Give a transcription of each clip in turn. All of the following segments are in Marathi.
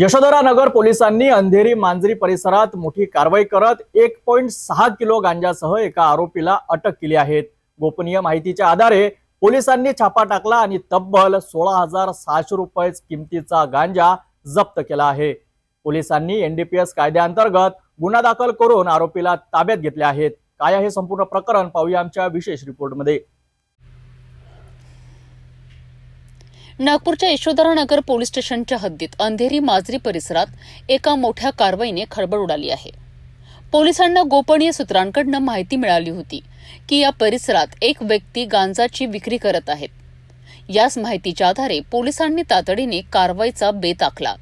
यशोधरा नगर पोलिसांनी अंधेरी मांजरी परिसरात मोठी कारवाई करत एक पॉईंट सहा किलो गांजासह एका आरोपीला अटक केली आहे. गोपनीय माहितीच्या आधारे पोलिसांनी छापा टाकला आणि तब्बल सोळा हजार सहाशे रुपये किमतीचा गांजा जप्त केला आहे. पोलिसांनी एनडीपीएस कायद्याअंतर्गत गुन्हा दाखल करून आरोपीला ताब्यात घेतले आहेत. काय आहे संपूर्ण प्रकरण पाहूया आमच्या विशेष रिपोर्टमध्ये. नागपूरच्या यशोधरा नगर पोलीस स्टेशनच्या हद्दीत अंधेरी माजरी परिसरात एका मोठ्या कारवाईने खळबळ उडाली आहे. पोलिसांना गोपनीय सूत्रांकडनं माहिती मिळाली होती की या परिसरात एक व्यक्ती गांजाची विक्री करत आहेत. याच माहितीच्या आधारे पोलिसांनी तातडीने कारवाईचा बेत आखला.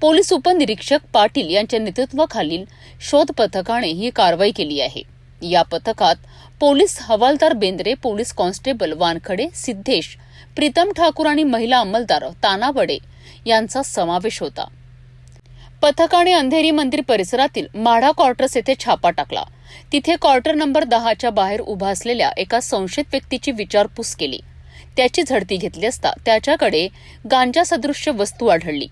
पोलीस उपनिरीक्षक पाटील यांच्या नेतृत्वाखालील शोध पथकाने ही कारवाई केली आहे. या पथकात पोलीस हवालदार बेंद्रे पोलीस कॉन्स्टेबल वानखडे सिद्धेश प्रीतम ठाकूर आणि महिला अंमलदार तानावडे यांचा समावेश होता. पथकाने अंधेरी मंदिर परिसरातील माढा क्वार्टर्स येथे छापा टाकला. तिथे क्वार्टर नंबर दहाच्या बाहेर उभा असलेल्या एका संशयित व्यक्तीची विचारपूस केली. त्याची झडती घेतली असता त्याच्याकडे गांजा सदृश्य वस्तू आढळली.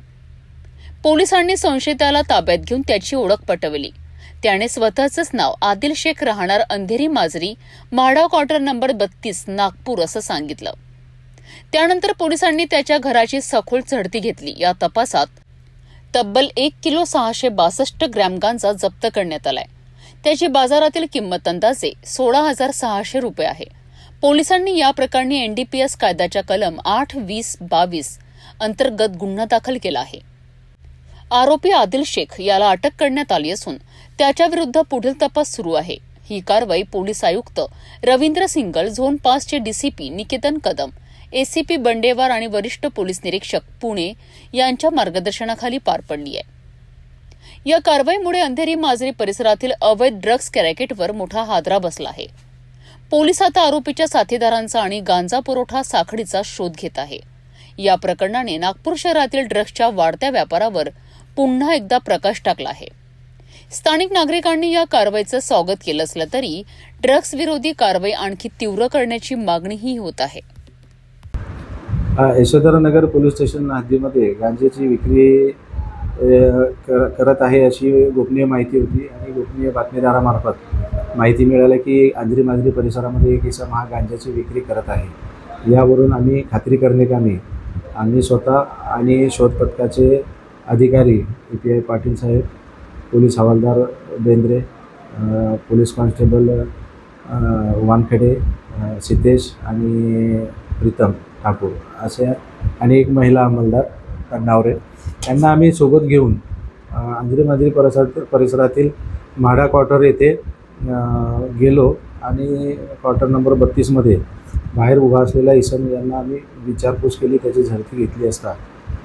पोलिसांनी संशयिताला ताब्यात घेऊन त्याची ओळख पटवली. त्याने स्वतःचंच नाव आदिल शेख राहणार अंधेरी माजरी म्हाडा क्वार्टर नंबर बत्तीस नागपूर असं सांगितलं. त्यानंतर पोलिसांनी त्याच्या घराची सखोल झडती घेतली. या तपासात तब्बल एक किलो सहाशे बासष्ट ग्रॅम गांजा जप्त करण्यात आलाय. त्याची बाजारातील किंमत अंदाजे सोळा हजार सहाशे रुपये आहे. पोलिसांनी या प्रकरणी एनडीपीएस कायद्याच्या कलम आठ वीस बावीस अंतर्गत गुन्हा दाखल केला आहे. आरोपी आदिल शेख याला अटक करण्यात आली असून त्याच्याविरुद्ध पुढील तपास सुरू आहे. ही कारवाई पोलीस आयुक्त रवींद्र सिंगल झोन पाचचे डीसीपी निकेतन कदम एसीपी बंडेवार आणि वरिष्ठ पोलीस निरीक्षक पुणे यांच्या मार्गदर्शनाखाली पार पडली आहे. या कारवाईमुळे अंधेरी माजरी परिसरातील अवैध ड्रग्ज कॅरेकेटवर मोठा हादरा बसला आहे. पोलीस आता आरोपीच्या साथीदारांचा आणि गांजा पुरवठा साखळीचा शोध घेत आहे. या प्रकरणाने नागपूर शहरातील ड्रग्जच्या वाढत्या व्यापारावर पुन्हा एकदा प्रकाश टाकला आहे. स्थानिक नागरिकांनी या कारवाईचं स्वागत केलं असलं तरी ड्रग्ज विरोधी कारवाई आणखी तीव्र करण्याची मागणीही होत आहे. हा यशोधरा नगर पोलीस स्टेशन हद्दीमध्ये गांजेची विक्री कर करत आहे अशी गोपनीय माहिती होती आणि गोपनीय बातमीदारामार्फत माहिती मिळाली की आंजरी मांजरी परिसरामध्ये एक इसम हा गांजाची विक्री करत आहे. यावरून आम्ही खात्री करणे कामी. आम्ही स्वतः आणि शोध पथकाचे अधिकारी ए पी आय पाटील साहेब पोलीस हवालदार बेंद्रे पोलीस कॉन्स्टेबल वानखेडे सितेश सिद्धेश आणि प्रीतम ठाकूर असे आणि एक महिला अंमलदार नावरे त्यांना आम्ही सोबत घेऊन अंजरी मांजरी परिसरात परिसरातील म्हाडा क्वार्टर येथे गेलो आणि क्वार्टर नंबर बत्तीसमध्ये बाहेर उभा असलेला इसम यांना आम्ही विचारपूस केली त्याची झडती घेतली असता.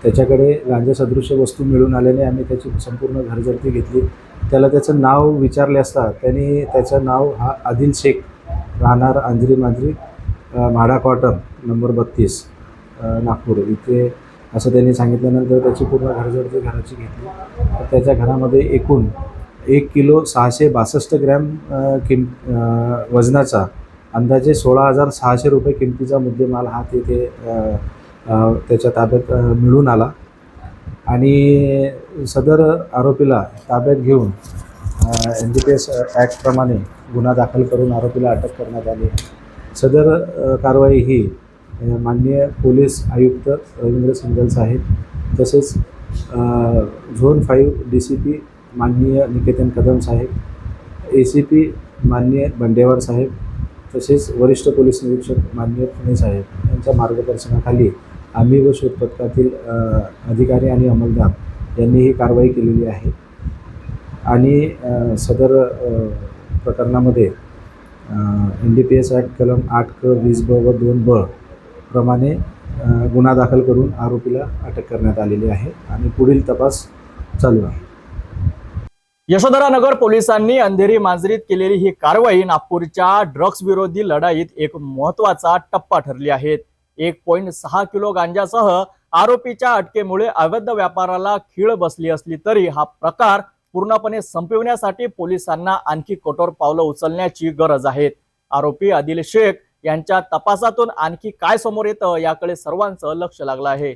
त्याच्याकडे गांजासदृश्य वस्तू मिळून आल्याने आम्ही त्याची संपूर्ण घरझडती घेतली. त्याला त्याचं नाव विचारले असता त्यांनी त्याचं नाव हा आदिल शेख राहणार अंजरी मांजरी म्हाडा क्वार्टर नंबर बत्तीस नागपूर. इथे असं त्यांनी सांगितल्यानंतर त्याची पूर्ण घरझडती घराची घेतली. तर त्याच्या घरामध्ये एकूण एक किलो सहाशे बासष्ट ग्रॅम किम वजनाचा अंदाजे सोळा हजार सहाशे रुपये किमतीचा मुद्देमाल हा तिथे त्याच्या ताब्यात मिळून आला. आणि सदर आरोपीला ताब्यात घेऊन एन डी पी एस ॲक्टप्रमाणे गुन्हा दाखल करून आरोपीला अटक करण्यात आली. आहे सदर कारवाई ही माननीय पोलीस आयुक्त रवींद्र सिंगल साहेब तसेच zone five D C P माननीय निकेतन कदम साहेब ए सी पी माननीय बंडेवार साहेब तसेच वरिष्ठ पोलीस निरीक्षक माननीय पुणे साहेब यांच्या मार्गदर्शनाखाली आम्ही व शोध पथकातील अधिकारी आणि अंमलदार यांनी ही कारवाई केलेली आहे. आणि सदर प्रकरणामध्ये N D P S act कलम आठ क वीस ब व दोन ब प्रमाणे गुन्हा दाखल करून आरोपीला अटक करण्यात आलेली आहे आणि पुढील तपास चालू आहे. यशोधरा नगर पोलिसांनी अंधेरी मांजरीत केलेली ही कारवाई नागपूरच्या ड्रग्ज विरोधी लढाईत एक महत्त्वाचा टप्पा ठरली आहे. एक पॉईंट सहा किलो गांजासह आरोपीच्या अटकेमुळे अवैध व्यापाराला खीळ बसली असली तरी हा प्रकार पूर्णपणे संपविण्यासाठी पोलिसांना आणखी कठोर पावलं उचलण्याची गरज आहे. आरोपी आदिल शेख यांच्या तपासातून आणखी काय समोर येतं याकडे सर्वांचं लक्ष लागलं आहे.